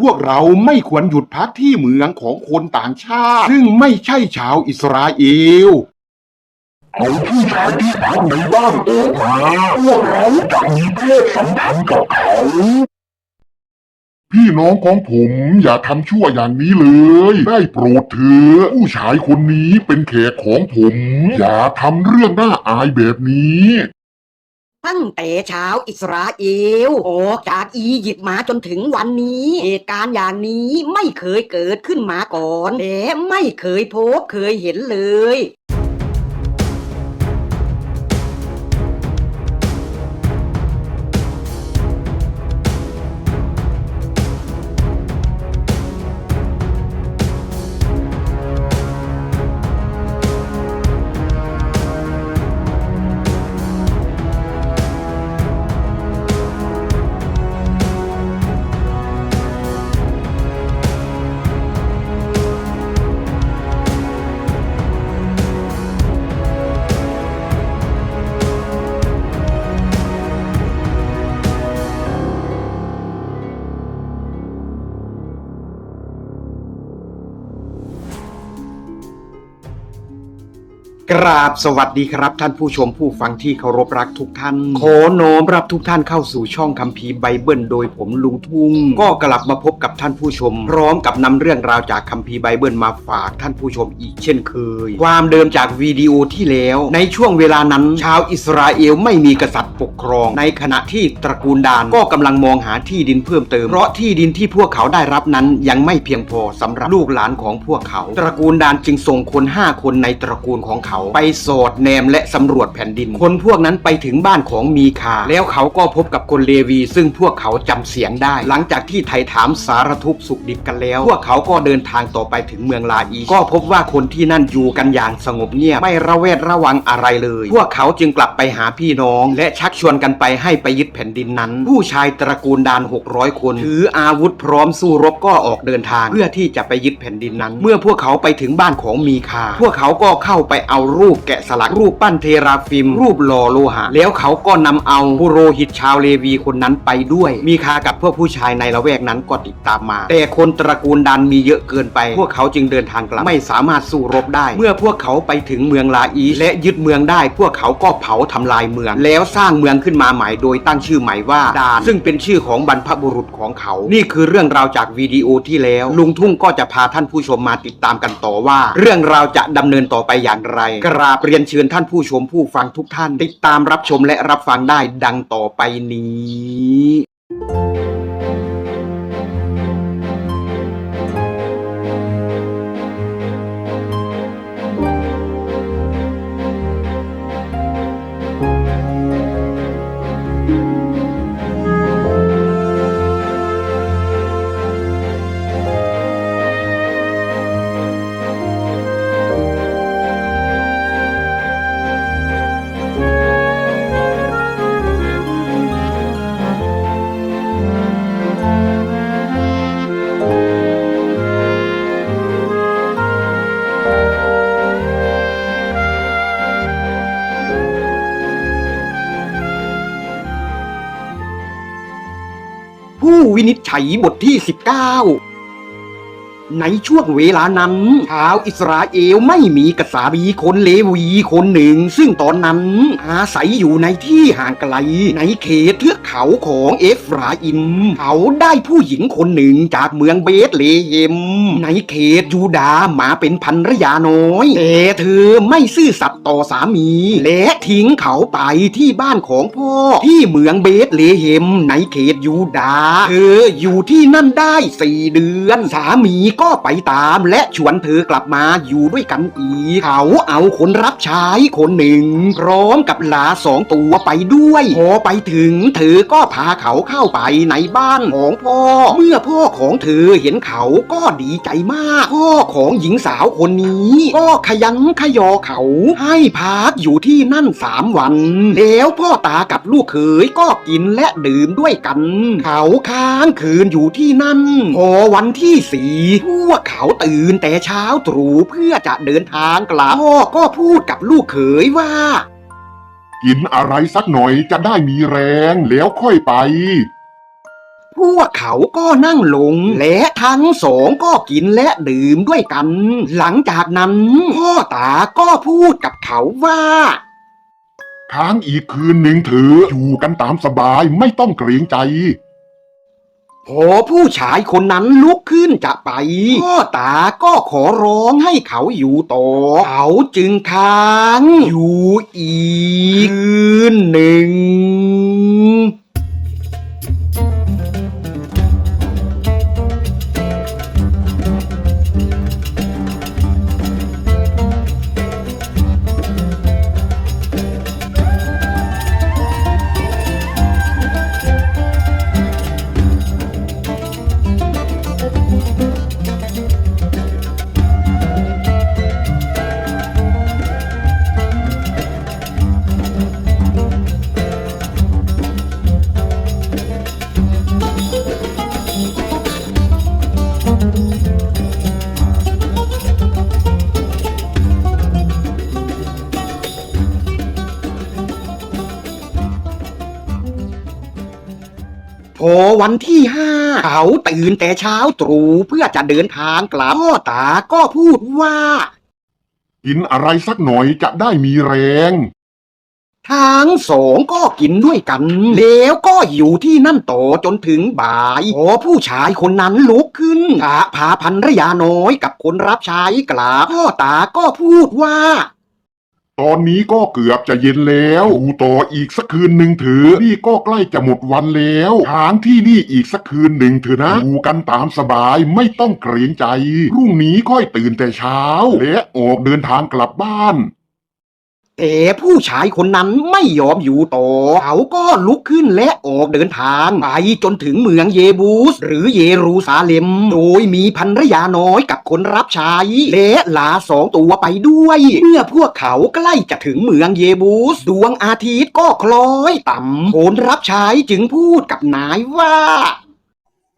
พวกเราไม่ควรหยุดพักที่เมืองของคนต่างชาติ ซึ่งไม่ใช่ชาวอิสราเอล เอาผู้ชายที่พักในบ้านออกมาพวกเราจะมีเพศสัมพันธ์กับเขา พี่น้องของผมอย่าทำชั่วอย่างนี้เลย ได้โปรดเถอะผู้ชายคนนี้เป็นแขกของผม อย่าทำเรื่องน่าอายแบบนี้ ตั้งแต่เช้าอิสราเอลออกจากอียิปต์มาจนถึงวันนี้ เหตุการณ์อย่างนี้ไม่เคยเกิดขึ้นมาก่อนและไม่เคยพบเคยเห็นเลย กราบสวัสดีครับ ท่านผู้ชมผู้ฟังที่เคารพรักทุกท่าน ขอน้อมรับทุกท่านเข้าสู่ช่องคัมภีร์ไบเบิลโดยผมลุงทุ่ง ก็กลับมาพบกับท่านผู้ชม พร้อมกับนำเรื่องราวจากคัมภีร์ไบเบิลมาฝากท่านผู้ชมอีกเช่นเคย ความเดิมจากวิดีโอที่แล้ว ในช่วงเวลานั้น ชาวอิสราเอลไม่มีกษัตริย์ปกครอง ในขณะที่ตระกูลดานก็กำลังมองหาที่ดินเพิ่มเติม เพราะที่ดินที่พวกเขาได้รับนั้นยังไม่เพียงพอสำหรับลูกหลานของพวกเขา ตระกูลดานจึงส่งคน 5 คนในตระกูลของเขาไปสอดแนมและสำรวจแผ่นดิน คนพวกนั้นไปถึงบ้านของมีคา แล้วเขาก็พบกับคนเลวี ซึ่งพวกเขาจำเสียงได้ หลังจากที่ไถ่ถามสารทุกสุขดิบกันแล้ว พวกเขาก็เดินทางต่อไปถึงเมืองลาอีก็พบว่าคนที่นั่นอยู่กันอย่างสงบเงียบไม่ระแวดระวังอะไรเลย พวกเขาจึงกลับไปหาพี่น้อง และชักชวนกันไปให้ไปยึดแผ่นดินนั้น ผู้ชายตระกูลดาน 600 คนถืออาวุธพร้อมสู้รบก็ออกเดินทาง เพื่อที่จะไปยึดแผ่นดินนั้น เมื่อพวกเขาไปถึงบ้านของมีคา พวกเขาก็เข้าไปเอารูปแกะสลักรูปปั้นเทราฟิม รูปหล่อโลหะ แล้วเขาก็นำเอาผู้โรหิตชาวเลวีคนนั้นไปด้วย มีคากับพวกผู้ชายในละแวกนั้นก็ติดตามมา แต่คนตระกูลดันมีเยอะเกินไป พวกเขาจึงเดินทางกลับไม่สามารถสู้รบได้ เมื่อพวกเขาไปถึงเมืองลาอีและยึดเมืองได้ พวกเขาก็เผาทำลายเมือง แล้วสร้างเมืองขึ้นมาใหม่โดยตั้งชื่อใหม่ว่าดาน ซึ่งเป็นชื่อของบรรพบุรุษของเขา นี่คือเรื่องราวจากวิดีโอที่แล้ว ลุงทุ่งก็จะพาท่านผู้ชมมาติดตามกันต่อว่า เรื่องราวจะดำเนินต่อไปอย่างไรกราบเรียนเชิญท่านผู้ชมผู้ฟังทุกท่านติดตามรับชมและรับฟังได้ดังต่อไปนี้ ชัยบทที่ 19 ในช่วงเวลานั้นชาวอิสราเอลไม่มีกษัตริย์คนเลวีคนหนึ่ง ซึ่งตอนนั้นอาศัยอยู่ในที่ห่างไกล ในเขตเทือกเขาของเอฟราอิม เขาได้ผู้หญิงคนหนึ่งจากเมืองเบธเลเฮมในเขตยูดาห์มาเป็นพันรยาน้อยแต่เธอไม่ซื่อสัตย์ต่อสามี และทิ้งเขาไปที่บ้านของพ่อที่เมืองเบธเลเฮม ในเขตยูดาห์เธออยู่ที่นั่นได้สี่เดือนสามีก็ไปตามและชวนเธอกลับมาอยู่ด้วยกันอีกเขาเอาคนรับใช้คนหนึ่ง พร้อมกับหลาสองตัวไปด้วยพอไปถึงเธอก็พาเขาเข้าไปในบ้านของพ่อ เมื่อพ่อของเธอเห็นเขาก็ดีใจมาก พ่อของหญิงสาวคนนี้ ก็ขยันขยอเขา ให้พักอยู่ที่นั่นสามวัน แล้วพ่อตากับลูกเขยก็กินและดื่มด้วยกัน เขาค้างคืนอยู่ที่นั่นพอวันที่สี่พวกเขาตื่นแต่เช้าตรู่เพื่อจะเดินทางกลับพ่อก็พูดกับลูกเขยว่า กินอะไรสักหน่อยจะได้มีแรงแล้วค่อยไป พวกเขาก็นั่งลง และทั้งสองก็กินและดื่มด้วยกัน หลังจากนั้น พ่อตาก็พูดกับเขาว่าค้างอีกคืนหนึ่งเถอะอยู่กันตามสบายไม่ต้องเกรงใจ พอผู้ชายคนนั้นลุกขึ้นจะไป พ่อตาก็ขอร้องให้เขาอยู่ต่อ เขาจึงค้าง อยู่อีกคืนหนึ่ง วันที่ห้าเขาตื่นแต่เช้าตรู่เพื่อจะเดินทางกลับพ่อตาก็พูดว่า กินอะไรสักหน่อยจะได้มีแรง ทั้งสองก็กินด้วยกัน แล้วก็อยู่ที่นั่นต่อจนถึงบ่ายพอผู้ชายคนนั้นลุกขึ้นกะพาพันรยาน้อยกับคนรับใช้กลับพ่อตาก็พูดว่า ตอนนี้ก็เกือบจะเย็นแล้วดูต่ออีกสักคืนหนึ่งเถอะนี่ก็ใกล้จะหมดวันแล้วค้างที่นี่อีกสักคืนหนึ่งเถอะนะดูกันตามสบายไม่ต้องเกรงใจพรุ่งนี้ค่อยตื่นแต่เช้า และออกเดินทางกลับบ้าน แต่ผู้ชายคนนั้นไม่ยอมอยู่ต่อ เขาก็ลุกขึ้นและออกเดินทางไปจนถึงเมืองเยบูส หรือเยรูซาเล็ม โดยมีพันรยาน้อยกับคนรับใช้และหลาสองตัวไปด้วย เมื่อพวกเขาใกล้จะถึงเมืองเยบูส ดวงอาทิตย์ก็คล้อยต่ำคนรับใช้จึงพูดกับนายว่า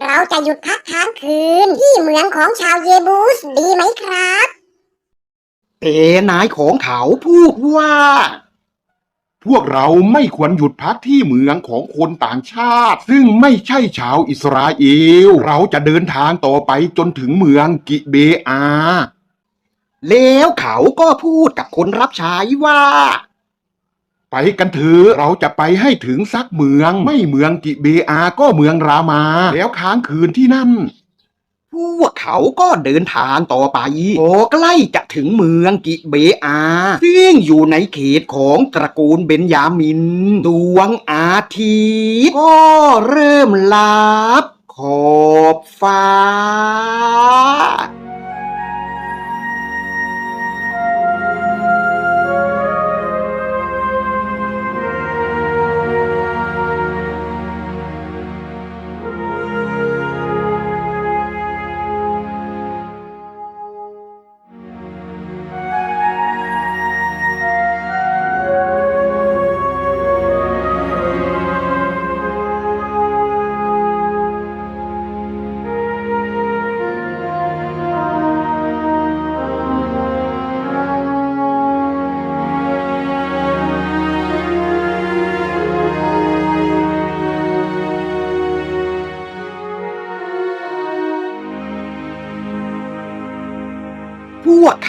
เราจะหยุดพักค้างคืนที่เมืองของชาวเยบูสดีไหมครับ แต่นายของเขาพูดว่า พวกเราไม่ควรหยุดพักที่เมืองของคนต่างชาติ ซึ่งไม่ใช่ชาวอิสราเอล เราจะเดินทางต่อไปจนถึงเมืองกิเบอา แล้วเขาก็พูดกับคนรับใช้ว่า ไปกันเถอะเราจะไปให้ถึงสักเมือง ไม่เมืองกิเบอาก็เมืองรามา แล้วค้างคืนที่นั่น พวกเขาก็เดินทางต่อไปพอใกล้จะถึงเมืองกิเบอาซึ่งอยู่ในเขตของตระกูลเบนยามิน ดวงอาทิตย์ก็เริ่มลับขอบฟ้า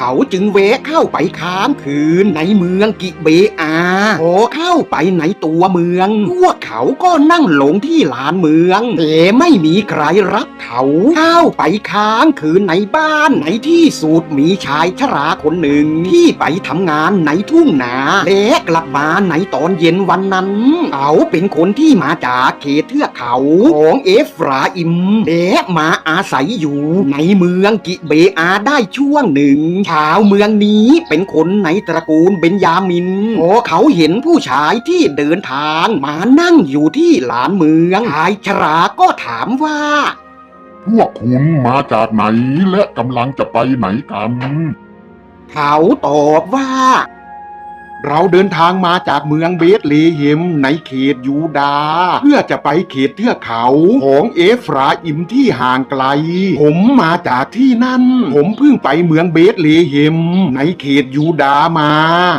เขาจึงแวะเข้าไปค้างคืนในเมืองกิเบอาพอเข้าไปในตัวเมือง พวกเขาก็นั่งหลงที่ลานเมืองแต่ไม่มีใครรับเขาเข้าไปค้างคืนในบ้านในที่สุดมีชายชราคนหนึ่ง ที่ไปทำงานในทุ่งนาและกลับมาในตอนเย็นวันนั้น เขาเป็นคนที่มาจากเขตเทือกเขาของเอฟราอิมและมาอาศัยอยู่ในเมืองกิเบอาได้ช่วงหนึ่งชาวเมืองนี้เป็นคนในตระกูลเบนยามินพอเขาเห็นผู้ชายที่เดินทางมานั่งอยู่ที่ลานเมืองชายชราก็ถามว่า พวกคุณมาจากไหนและกำลังจะไปไหนกัน เขาตอบว่า เราเดินทางมาจากเมืองเบธเลเฮมในเขตยูดา เพื่อจะไปเขตเทือกเขาของเอฟราอิมที่ห่างไกล ผมมาจากที่นั่น ผมเพิ่งไปเมืองเบธเลเฮมในเขตยูดามา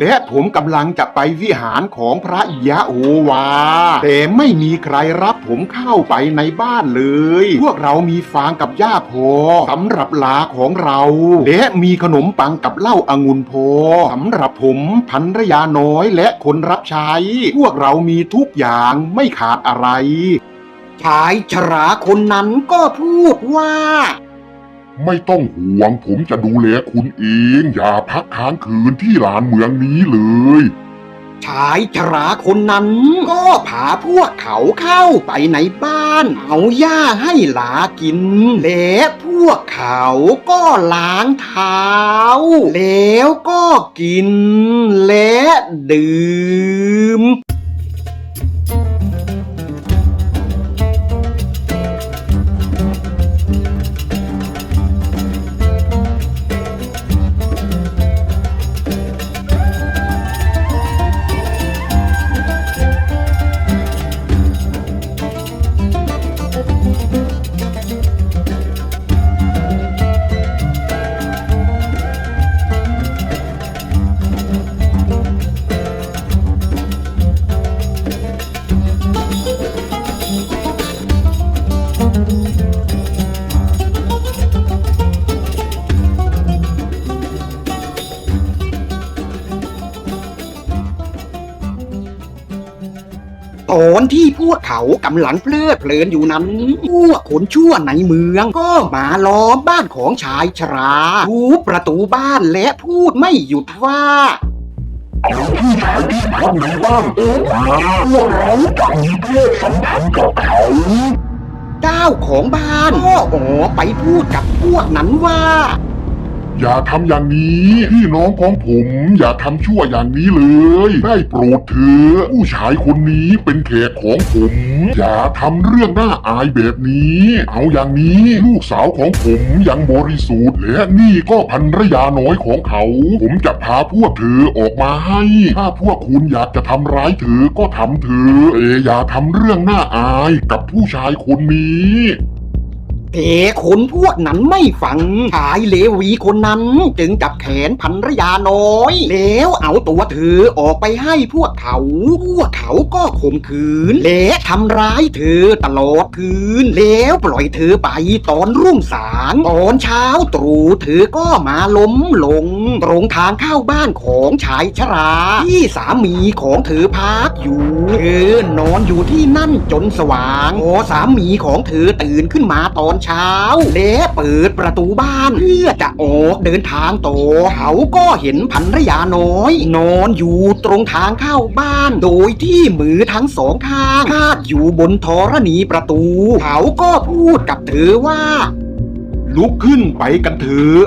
และผมกำลังจะไปวิหารของพระยะโฮวา แต่ไม่มีใครรับผมเข้าไปในบ้านเลย พวกเรามีฟางกับหญ้าพอสำหรับลาของเรา และมีขนมปังกับเหล้าอางุ่นพอสำหรับผมพันรยาน้อยและคนรับใช้ พวกเรามีทุกอย่างไม่ขาดอะไร ชายชราคนนั้นก็พูดว่า ไม่ต้องห่วงผมจะดูแลคุณเอง อย่าพักค้างคืนที่ลานเมืองนี้เลย ชายชราคนนั้น ก็พาพวกเขาเข้าไปในบ้าน เอาหญ้าให้หลากิน และพวกเขาก็ล้างเท้า แล้วก็กินและดื่ม เขากำลังเพลิดเพลินอยู่นั้นพวกคนชั่วในเมือง ก็มาล้อมบ้านของชายชราทุบประตูบ้านและพูดไม่หยุดว่าเอาพี่ชายที่พักในบ้านออกมาพวกเราจะมีเพศสัมพันธ์กับเขาเจ้าของบ้านก็อ๋อไปพูดกับพวกนั้นว่า อย่าทำอย่างนี้พี่น้องของผมอย่าทำชั่วอย่างนี้เลย ได้โปรดเถอะผู้ชายคนนี้เป็นแขกของผม อย่าทำเรื่องน่าอายแบบนี้ เอาอย่างนี้ลูกสาวของผมยังบริสุทธิ์และนี่ก็ภรรยาน้อยของเขา ผมจะพาพวกเธอออกมาให้ ถ้าพวกคุณอยากจะทำร้ายเธอก็ทำเถอะแต่อย่าทำเรื่องน่าอายกับผู้ชายคนนี้ แต่คนพวกนั้นไม่ฟังชายเลวีคนนั้น จึงจับแขนพันรยาน้อย แล้วเอาตัวเธอออกไปให้พวกเขา พวกเขาก็ข่มขืน และทำร้ายเธอตลอดคืน แล้วปล่อยเธอไปตอนรุ่งสางตอนเช้าตรู่เธอก็มาล้มลง ตรงทางเข้าบ้านของชายชรา ที่สามีของเธอพักอยู่ เธอนอนอยู่ที่นั่นจนสว่างพอสามีของเธอตื่นขึ้นมาตอนเช้า และเปิดประตูบ้านเพื่อจะออกเดินทางต่อเขาก็เห็นภรรยาน้อย นอนอยู่ตรงทางเข้าบ้าน โดยที่มือทั้งสองข้างพาดอยู่บนธรณีประตู เขาก็พูดกับเธอว่า ลุกขึ้นไปกันเถอะ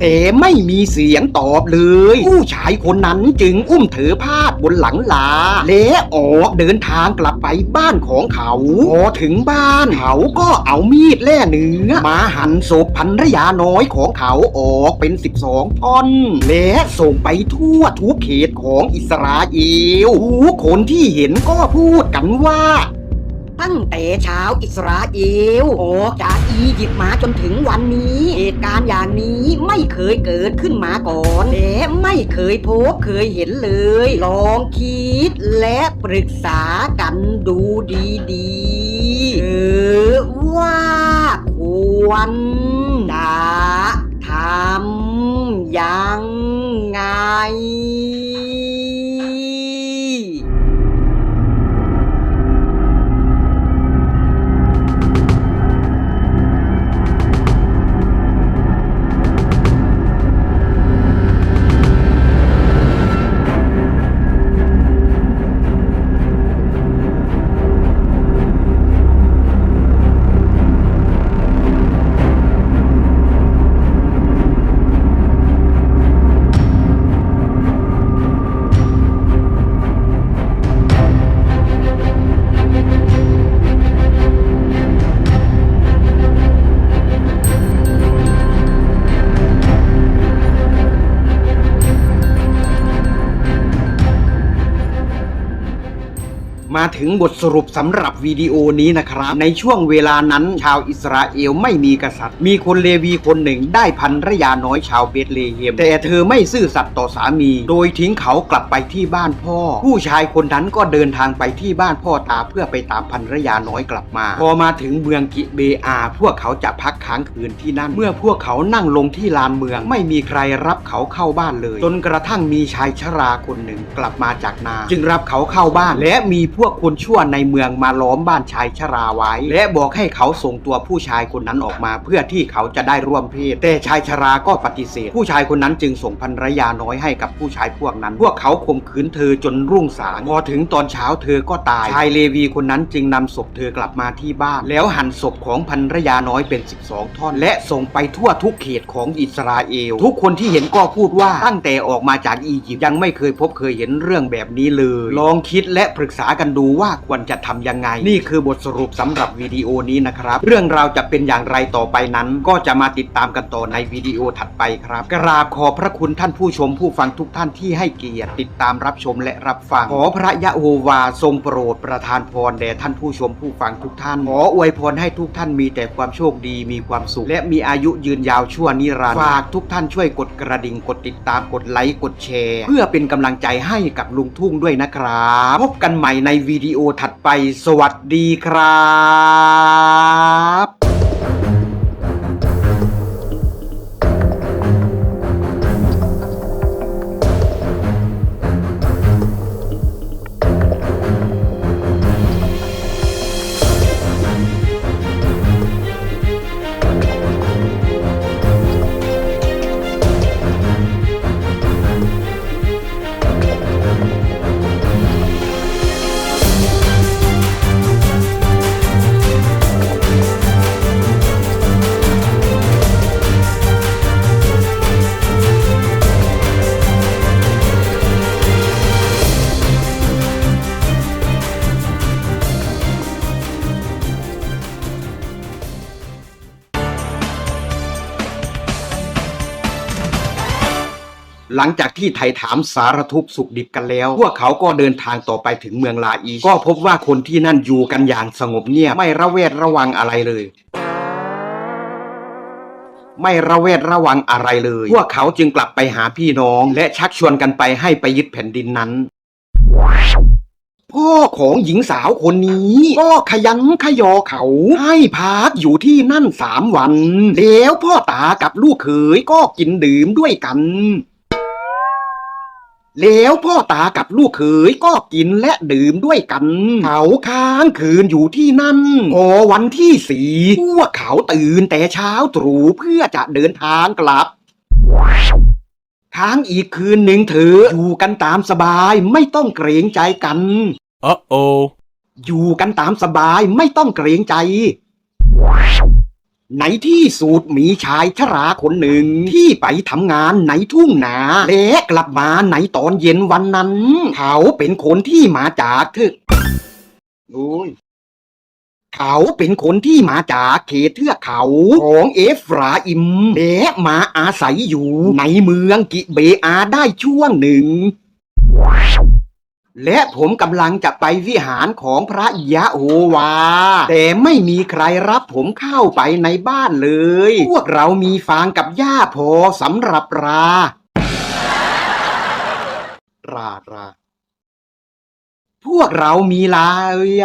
แต่ไม่มีเสียงตอบเลย ผู้ชายคนนั้นจึงอุ้มเธอพาดบนหลังลา และออกเดินทางกลับไปบ้านของเขา พอถึงบ้านเขาก็เอามีดแล่เนื้อ มาหั่นศพภรรยาน้อยของเขาออกเป็น 12ท่อน และส่งไปทั่วทุกเขตของอิสราเอลทุกคนที่เห็นก็พูดกันว่า ตั้งแต่เช้าอิสราเอลออกจากอียิปต์มาจนถึงวันนี้ เหตุการณ์อย่างนี้ไม่เคยเกิดขึ้นมาก่อนและไม่เคยพบเคยเห็นเลย ลองคิดและปรึกษากันดูดีๆเออว่าควรจะทำยังไง ถึงบทสรุปสำหรับวิดีโอนี้นะครับ ในช่วงเวลานั้นชาวอิสราเอลไม่มีกษัตริย์ มีคนเลวีคนหนึ่งได้พันรยาน้อยชาวเบธเลเฮม แต่เธอไม่ซื่อสัตย์ต่อสามี โดยทิ้งเขากลับไปที่บ้านพ่อ ผู้ชายคนนั้นก็เดินทางไปที่บ้านพ่อตาเพื่อไปตามพันรยาน้อยกลับมา พอมาถึงเมืองกิเบอาพวกเขาจะพักค้างคืนที่นั่น เมื่อพวกเขานั่งลงที่ลานเมือง ไม่มีใครรับเขาเข้าบ้านเลย จนกระทั่งมีชายชราคนหนึ่งกลับมาจากนา จึงรับเขาเข้าบ้านและมีพวกคนชั่วในเมืองมาล้อมบ้านชายชราไว้ และบอกให้เขาส่งตัวผู้ชายคนนั้นออกมา เพื่อที่เขาจะได้ร่วมเพศ แต่ชายชราก็ปฏิเสธ ผู้ชายคนนั้นจึงส่งภรรยาน้อยให้กับผู้ชายพวกนั้น พวกเขาข่มขืนเธอจนรุ่งสางพอถึงตอนเช้าเธอก็ตาย ชายเลวีคนนั้นจึงนำศพเธอกลับมาที่บ้าน แล้วหั่นศพของภรรยาน้อยเป็น 12 ท่อน และส่งไปทั่วทุกเขตของอิสราเอล ทุกคนที่เห็นก็พูดว่าตั้งแต่ออกมาจากอียิปต์ยังไม่เคยพบเคยเห็นเรื่องแบบนี้เลย ลองคิดและปรึกษากันดูว่าควรจะทำยังไง นี่คือบทสรุปสำหรับวิดีโอนี้นะครับ เรื่องราวจะเป็นอย่างไรต่อไปนั้น ก็จะมาติดตามกันต่อในวิดีโอถัดไปครับ กราบขอบพระคุณท่านผู้ชมผู้ฟังทุกท่านที่ให้เกียรติติดตามรับชมและรับฟัง ขอพระยะโฮวาทรงโปรดประทานพรแด่ท่านผู้ชมผู้ฟังทุกท่าน ขออวยพรให้ทุกท่านมีแต่ความโชคดีมีความสุข และมีอายุยืนยาวชั่วนิรันดร์ฝากทุกท่านช่วยกดกระดิ่งกดติดตามกดไลค์กดแชร์ เพื่อเป็นกำลังใจให้กับลุงทุ่งด้วยนะครับ พบกันใหม่ในวิดีโอถัดไปสวัสดีครับ หลังจากที่ไถ่ถามสารทุกข์สุขดิบกันแล้ว พวกเขาก็เดินทางต่อไปถึงเมืองลาอี ก็พบว่าคนที่นั่นอยู่กันอย่างสงบเงียบไม่ระเวทระวังอะไรเลย ไม่ระเวทระวังอะไรเลย พวกเขาจึงกลับไปหาพี่น้อง และชักชวนกันไปให้ไปยึดแผ่นดินนั้นพ่อของหญิงสาวคนนี้ก็ขยันขยอเขาให้พักอยู่ที่นั่นสามวัน แล้วพ่อตากับลูกเขยก็กินดื่มด้วยกัน แล้วพ่อตากับลูกเขยก็กินและดื่มด้วยกัน เขาค้างคืนอยู่ที่นั่น พอวันที่สี่พวกเขาตื่นแต่เช้าตรู่เพื่อจะเดินทางกลับค้างอีกคืนหนึ่งเถอะอยู่กันตามสบายไม่ต้องเกรงใจกัน Uh-oh. อยู่กันตามสบายไม่ต้องเกรงใจ ในที่สุดมีชายชราคนหนึ่งที่ไปทำงานในทุ่งนาและกลับมาในตอนเย็นวันนั้น เขาเป็นคนที่มาจากเถอะโอ้ยเขาเป็นคนที่มาจากเขตเทือกเขาของเอฟราอิมและมาอาศัยอยู่ในเมืองกิเบอาได้ช่วงหนึ่ง และผมกำลังจะไปวิหารของพระยะโฮวา แต่ไม่มีใครรับผมเข้าไปในบ้านเลย พวกเรามีฟางกับหญ้าพอสำหรับรา รารา พวกเรามีลาเอ้ย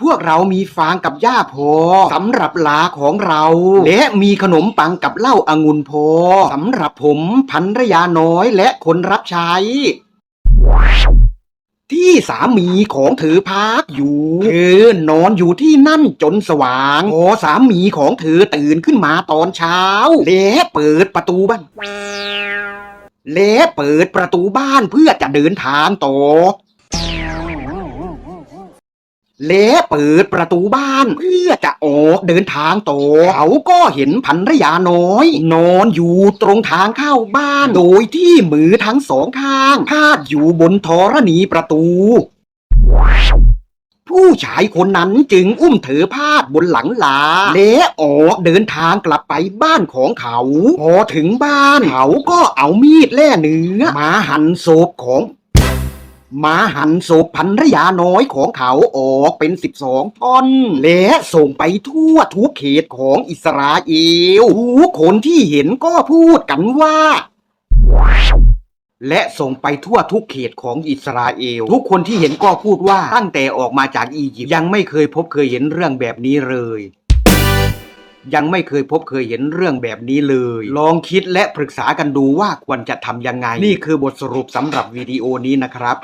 พวกเรามีฟางกับหญ้าพอสำหรับลาของเรา และมีขนมปังกับเหล้าอางุ่นพอสำหรับผมพันรยาน้อยและคนรับใช้ ที่สามีของเธอพักอยู่ เธอนอนอยู่ที่นั่นจนสว่างพอสามีของเธอตื่นขึ้นมาตอนเช้า และเปิดประตูบ้านและเปิดประตูบ้านเพื่อจะเดินทางต่อ และเปิดประตูบ้านเพื่อจะออกเดินทางต่อเขาก็เห็นภรรยาน้อย นอนอยู่ตรงทางเข้าบ้าน โดยที่มือทั้งสองข้างพาดอยู่บนธรณีประตูผู้ชายคนนั้นจึงอุ้มเธอพาดบนหลังลา และออกเดินทางกลับไปบ้านของเขา พอถึงบ้านเขาก็เอามีดแล่เนื้อมาหั่นศพของ มาหันศพพันรยาน้อยของเขาออกเป็นสิบสองท่อน และส่งไปทั่วทุกเขตของอิสราเอลทุกคนที่เห็นก็พูดกันว่า และส่งไปทั่วทุกเขตของอิสราเอล ทุกคนที่เห็นก็พูดว่าตั้งแต่ออกมาจากอียิปต์ยังไม่เคยพบเคยเห็นเรื่องแบบนี้เลยยังไม่เคยพบเคยเห็นเรื่องแบบนี้เลย ลองคิดและปรึกษากันดูว่าควรจะทำยังไง นี่คือบทสรุปสำหรับวิดีโอนี้นะครับ